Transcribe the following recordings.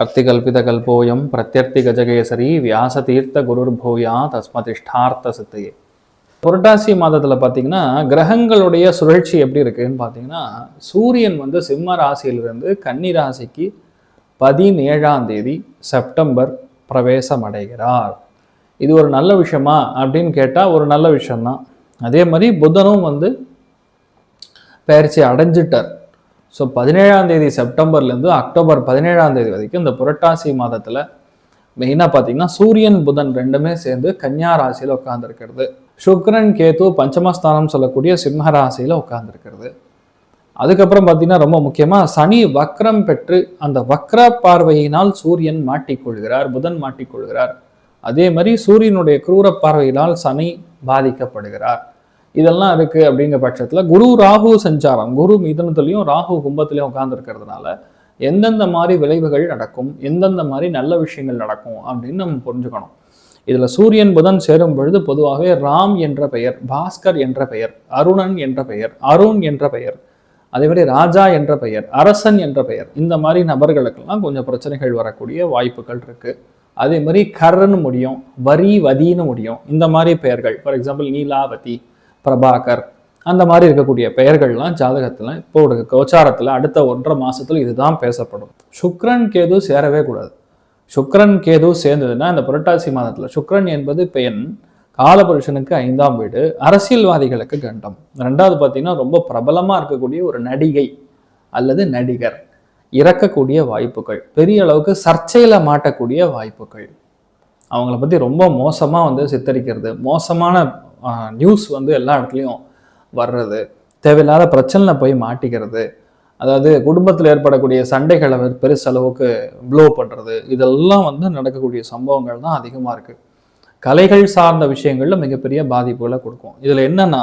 அர்த்திகல்பிதகல்போயம் பிரத்யர்த்தி கஜகேசரி வியாசதீர்த்த குருர்பூயா தஸ்மதிஷ்டார்த்த சித்தையே புரட்டாசி மாதத்தில் பார்த்தீங்கன்னா கிரகங்களுடைய சுழற்சி எப்படி இருக்குன்னு பார்த்தீங்கன்னா சூரியன் வந்து சிம்ம ராசியிலிருந்து கன்னி ராசிக்கு பதினேழாம் தேதி செப்டம்பர் பிரவேசம் அடைகிறார் இது ஒரு நல்ல விஷயமா அப்படின்னு கேட்டால் ஒரு நல்ல விஷயம்தான். அதே மாதிரி புதனும் வந்து பயிற்சி அடைஞ்சிட்டார். ஸோ பதினேழாம் தேதி செப்டம்பர்லேருந்து அக்டோபர் பதினேழாம் தேதி வரைக்கும் இந்த புரட்டாசி மாதத்தில் மெயினாக பார்த்தீங்கன்னா சூரியன் புதன் ரெண்டுமே சேர்ந்து கன்னியா ராசியில் உட்காந்துருக்கிறது சுக்ரன் கேது பஞ்சமஸ்தானம் சொல்லக்கூடிய சிம்ம ராசியில் உட்காந்துருக்கிறது அதுக்கப்புறம் பார்த்தீங்கன்னா ரொம்ப முக்கியமாக சனி வக்ரம் பெற்று அந்த வக்ர பார்வையினால் சூரியன் மாட்டிக்கொள்கிறார் புதன் மாட்டிக்கொள்கிறார் அதே மாதிரி சூரியனுடைய குரூர பார்வையினால் சனி பாதிக்கப்படுகிறார். இதெல்லாம் இருக்குது அப்படிங்கிற பட்சத்தில் குரு ராகு சஞ்சாரம் குரு மிதனத்துலையும் ராகு கும்பத்துலேயும் உட்கார்ந்துருக்கிறதுனால எந்தெந்த மாதிரி விளைவுகள் நடக்கும் எந்தெந்த மாதிரி நல்ல விஷயங்கள் நடக்கும் அப்படின்னு நம்ம புரிஞ்சுக்கணும். இதில் சூரியன் புதன் சேரும் பொழுது பொதுவாகவே ராம் என்ற பெயர் பாஸ்கர் என்ற பெயர் அருணன் என்ற பெயர் அருண் என்ற பெயர் அதே மாதிரி ராஜா என்ற பெயர் அரசன் என்ற பெயர் இந்த மாதிரி நபர்களுக்கெல்லாம் கொஞ்சம் பிரச்சனைகள் வரக்கூடிய வாய்ப்புகள் இருக்குது அதே மாதிரி கர்ன்னு முடியும் வரி வதின்னு முடியும் இந்த மாதிரி பெயர்கள். ஃபார் எக்ஸாம்பிள் நீலாவதி பிரபாகர் அந்த மாதிரி இருக்கக்கூடிய பெயர்கள்லாம் ஜாதகத்தில் இப்போ ஒரு கோச்சாரத்தில் அடுத்த ஒன்றரை மாதத்தில் இதுதான் பேசப்படும். சுக்ரன் கேது சேரவே கூடாது. சுக்ரன் கேது சேர்ந்ததுன்னா இந்த புரட்டாசி மாதத்தில் சுக்ரன் என்பது பெண் காலபுருஷனுக்கு ஐந்தாம் வீடு அரசியல்வாதிகளுக்கு கண்டம். ரெண்டாவது பார்த்தீங்கன்னா ரொம்ப பிரபலமாக இருக்கக்கூடிய ஒரு நடிகை அல்லது நடிகர். இறக்கக்கூடிய வாய்ப்புகள் பெரிய அளவுக்கு சர்ச்சையில் மாட்டக்கூடிய வாய்ப்புகள். அவங்கள பற்றி ரொம்ப மோசமாக வந்து சித்தரிக்கிறது மோசமான நியூஸ் வந்து எல்லா இடத்துலையும் வர்றது. தேவையில்லாத பிரச்சனை போய் மாட்டிக்கிறது. அதாவது குடும்பத்தில் ஏற்படக்கூடிய சண்டைகளை பெருசளவுக்கு ப்ளோ பண்ணுறது இதெல்லாம் வந்து நடக்கக்கூடிய சம்பவங்கள் தான் அதிகமாக இருக்குது கலைகள் சார்ந்த விஷயங்களில் மிகப்பெரிய பாதிப்புகளை கொடுக்கும். இதில் என்னென்னா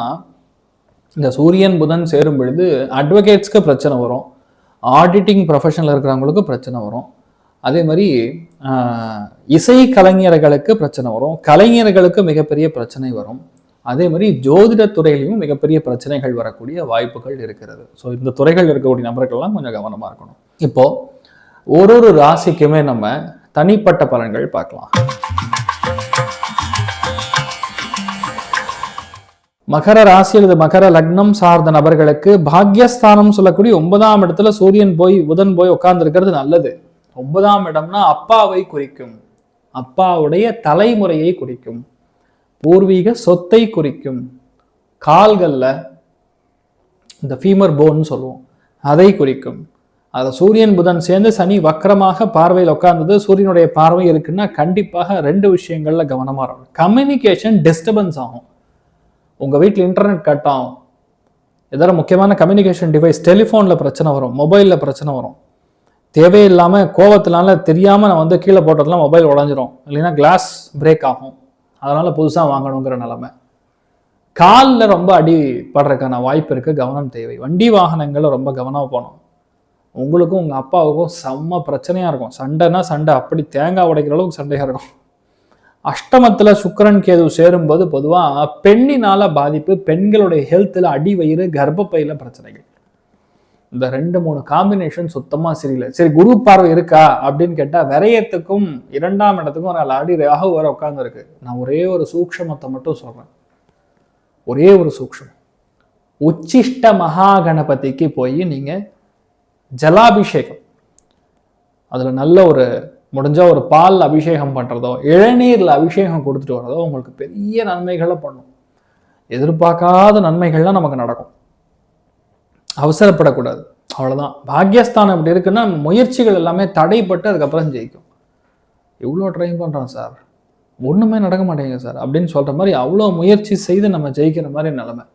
இந்த சூரியன் புதன் சேரும் பொழுது அட்வொகேட்ஸ்க்கு பிரச்சனை வரும். ஆடிட்டிங் ப்ரொஃபஷனில் இருக்கிறவங்களுக்கு பிரச்சனை வரும். அதே மாதிரி இசை கலைஞர்களுக்கு பிரச்சனை வரும். கலைஞர்களுக்கு மிகப்பெரிய பிரச்சனை வரும். அதே மாதிரி ஜோதிட துறையிலையும் மிகப்பெரிய பிரச்சனைகள் வரக்கூடிய வாய்ப்புகள் இருக்கிறது. ஸோ இந்த துறைகள் இருக்கக்கூடிய நபர்கள்லாம் கொஞ்சம் கவனமாக இருக்கணும். இப்போ ஒரு ஒரு ராசிக்குமே நம்ம தனிப்பட்ட பலன்கள் பார்க்கலாம். மகர ராசி அல்லது மகர லக்னம் சார்ந்த நபர்களுக்கு பாக்யஸ்தானம் சொல்லக்கூடிய ஒன்பதாம் இடத்துல சூரியன் போய் புதன் போய் உட்கார்ந்துருக்கிறது நல்லது. ஒன்பதாம் இடம்னா அப்பாவை குறிக்கும். அப்பாவுடைய தலைமுறையை குறிக்கும். பூர்வீக சொத்தை குறிக்கும். கால்களில் இந்த ஃபீமர் போன்னு சொல்லுவோம். அதை குறிக்கும். அதை சூரியன் புதன் சேர்ந்து சனி வக்கரமாக பார்வையில் உட்கார்ந்தது. சூரியனுடைய பார்வை இருக்குன்னா கண்டிப்பாக ரெண்டு விஷயங்களில் கவனமாக இருக்கும் கம்யூனிகேஷன் டிஸ்டர்பன்ஸ் ஆகும். உங்கள் வீட்டில் இன்டர்நெட் கட் ஆகும். ஏதாவது முக்கியமான கம்யூனிகேஷன் டிவைஸ் டெலிஃபோனில் பிரச்சனை வரும். மொபைலில் பிரச்சனை வரும். தேவையில்லாமல் கோவத்தினால தெரியாமல் நான் வந்து கீழே போட்டதெல்லாம் மொபைல் உடஞ்சிரும். இல்லைன்னா கிளாஸ் பிரேக் ஆகும். அதனால் புதுசாக வாங்கணுங்கிற நிலமை. காலில் ரொம்ப அடி படுறதுக்கான வாய்ப்பு இருக்குது கவனம் தேவை. வண்டி வாகனங்களில் ரொம்ப கவனமாக போகணும். உங்களுக்கும் உங்கள் அப்பாவுக்கும் செம்ம பிரச்சனையாக இருக்கும். சண்டைனா சண்டை. அப்படி தேங்காய் உடைக்கிற அளவுக்கு சண்டையாக இருக்கும். அஷ்டமத்தில் சுக்கிரன் கேது சேரும்போது பொதுவாக பெண்ணினால் பாதிப்பு பெண்களுடைய ஹெல்த்தில் அடி வயிறு கர்ப்பப்பையில் பிரச்சனைகள். இந்த ரெண்டு மூணு காம்பினேஷன் சுத்தமாக சரியில்லை. சரி குரு பார்வை இருக்கா அப்படின்னு கேட்டால் விரயத்துக்கும் இரண்டாம் இடத்துக்கும் ஒரு அடி ராகு வர உட்காந்துருக்கு நான் ஒரே ஒரு சூக்ஷமத்தை மட்டும் சொல்கிறேன் ஒரே ஒரு சூக்ஷம். உச்சிஷ்ட மகா கணபதிக்கு போய் நீங்கள் ஜலாபிஷேகம். அதில் நல்ல ஒரு முடிஞ்சால் ஒரு பால் அபிஷேகம் பண்ணுறதோ இளநீரில் அபிஷேகம் கொடுத்துட்டு வர்றதோ உங்களுக்கு பெரிய நன்மைகளை பண்ணும். எதிர்பார்க்காத நன்மைகள்லாம் நமக்கு நடக்கும். அவசரப்படக்கூடாது. அவ்வளோதான் பாக்யஸ்தானம் அப்படி இருக்குன்னா முயற்சிகள் எல்லாமே தடைப்பட்டு அதுக்கப்புறம் ஜெயிக்கும். எவ்வளோ ட்ரை பண்ணுறோம் சார். ஒன்றுமே நடக்க மாட்டேங்குது சார். அப்படின்னு சொல்கிற மாதிரி அவ்வளோ முயற்சி செய்து நம்ம ஜெயிக்கிற மாதிரி நிலமை.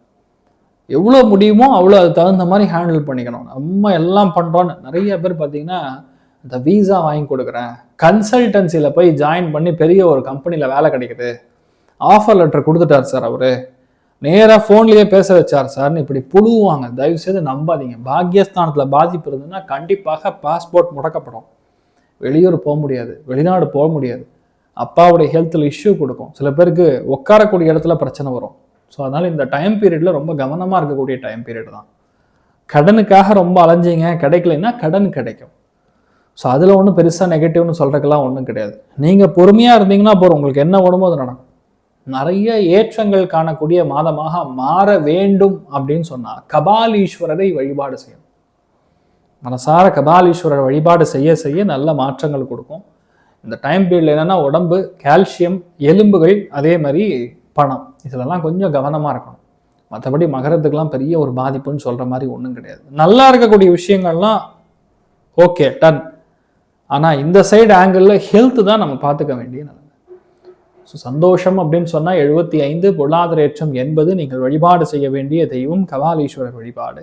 எவ்வளோ முடியுமோ அவ்வளோ அது தகுந்த மாதிரி ஹேண்டில் பண்ணிக்கணும். நம்ம எல்லாம் பண்ணுறோன்னு நிறைய பேர் பார்த்தீங்கன்னா இந்த வீசா வாங்கி கொடுக்குறேன். கன்சல்டன்சியில் போய் ஜாயின் பண்ணி பெரிய ஒரு கம்பெனியில் வேலை கிடைக்குது. ஆஃபர் லெட்டர் கொடுத்துட்டார் சார் அவர். நேராக ஃபோன்லேயே பேச வச்சார் சார்னு இப்படி புழுவாங்க. தயவு செய்து நம்பாதீங்க. பாக்கியஸ்தானத்தில் பாதிப்பு இருந்ததுன்னா கண்டிப்பாக பாஸ்போர்ட் முடக்கப்படும். வெளியூர் போக முடியாது. வெளிநாடு போக முடியாது. அப்பாவுடைய ஹெல்த்தில் இஷ்யூ கொடுக்கும். சில பேருக்கு உட்காரக்கூடிய இடத்துல பிரச்சனை வரும். ஸோ அதனால் இந்த டைம் பீரியடில் ரொம்ப கவனமாக இருக்கக்கூடிய டைம் பீரியட் தான். கடனுக்காக ரொம்ப அலைஞ்சீங்க. கிடைக்கலைன்னா கடன் கிடைக்கும். ஸோ அதில் ஒன்றும் பெருசாக நெகட்டிவ்னு சொல்கிறதுக்கெல்லாம் ஒன்றும் கிடையாது. நீங்கள் பொறுமையாக இருந்தீங்கன்னா போகிற உங்களுக்கு என்ன வேணுமோ அது நடக்கும். நிறைய ஏற்றங்கள் காணக்கூடிய மாதமாக மாற வேண்டும் அப்படின்னு சொன்னால் கபாலீஸ்வரரை வழிபாடு செய்யணும். மனசார கபாலீஸ்வரர் வழிபாடு செய்ய செய்ய நல்ல மாற்றங்கள் கொடுக்கும். இந்த டைம் பீரியடில் என்னென்னா உடம்பு கால்சியம் எலும்புகள் அதே மாதிரி பணம் இதிலெல்லாம் கொஞ்சம் கவனமாக இருக்கணும். மற்றபடி மகரத்துக்கெல்லாம் பெரிய ஒரு பாதிப்புன்னு சொல்கிற மாதிரி ஒன்றும் கிடையாது. நல்லா இருக்கக்கூடிய விஷயங்கள்லாம் ஓகே டன் ஆனால் இந்த சைடு ஆங்கிளில் ஹெல்த் தான் நம்ம பார்த்துக்க வேண்டிய நல்லது ஸோ சந்தோஷம் அப்படின்னு சொன்னால் எழுபத்தி ஐந்து பொருளாதார ஏற்றம் என்பது நீங்கள் வழிபாடு செய்ய வேண்டிய தெய்வம் கபாலீஸ்வரர் வழிபாடு.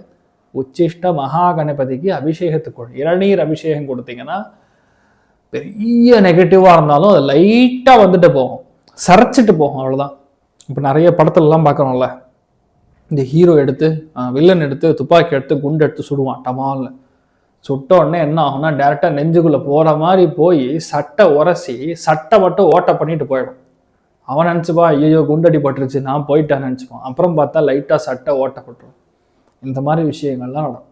உச்சிஷ்ட மகா கணபதிக்கு அபிஷேகத்துக்கு இளநீர் அபிஷேகம் கொடுத்தீங்கன்னா பெரிய நெகட்டிவாக இருந்தாலும் அது லைட்டாக வந்துட்டு போகும். சரைச்சிட்டு போகும் அவ்வளோதான் இப்போ நிறைய படத்துலலாம் பார்க்குறோம்ல. இந்த ஹீரோ எடுத்து வில்லன் எடுத்து துப்பாக்கி எடுத்து குண்டு எடுத்து சுடுவான் டமால்னு. சுட்ட உடனே என்ன ஆகும்னா டேரெக்டாக நெஞ்சுக்குள்ளே போகிற மாதிரி போய் சட்டை உரசி சட்டை மட்டும் ஓட்ட பண்ணிட்டு போயிடும். அவன் நினச்சிப்பா ஐயோ குண்டடி பட்டுருச்சு நான் போயிட்டேன் நினச்சிப்பான் அப்புறம் பார்த்தா லைட்டாக சட்டை ஓட்டப்பட்டுரும் இந்த மாதிரி விஷயங்கள்லாம் நடக்கும்.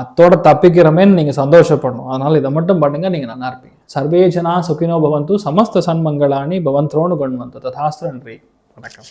அத்தோட தப்பிக்கிறமேன்னு நீங்கள் சந்தோஷப்படணும். அதனால் இதை மட்டும் பண்ணுங்கள் நீங்கள் நல்லா இருப்பீங்க. சர்வேஜனா சுகினோ பவந்து சமஸ்த சன்மங்களானி பவந்த்ரோனு கொண்டு வந்து ததாஸ்திரன்றி வணக்கம்.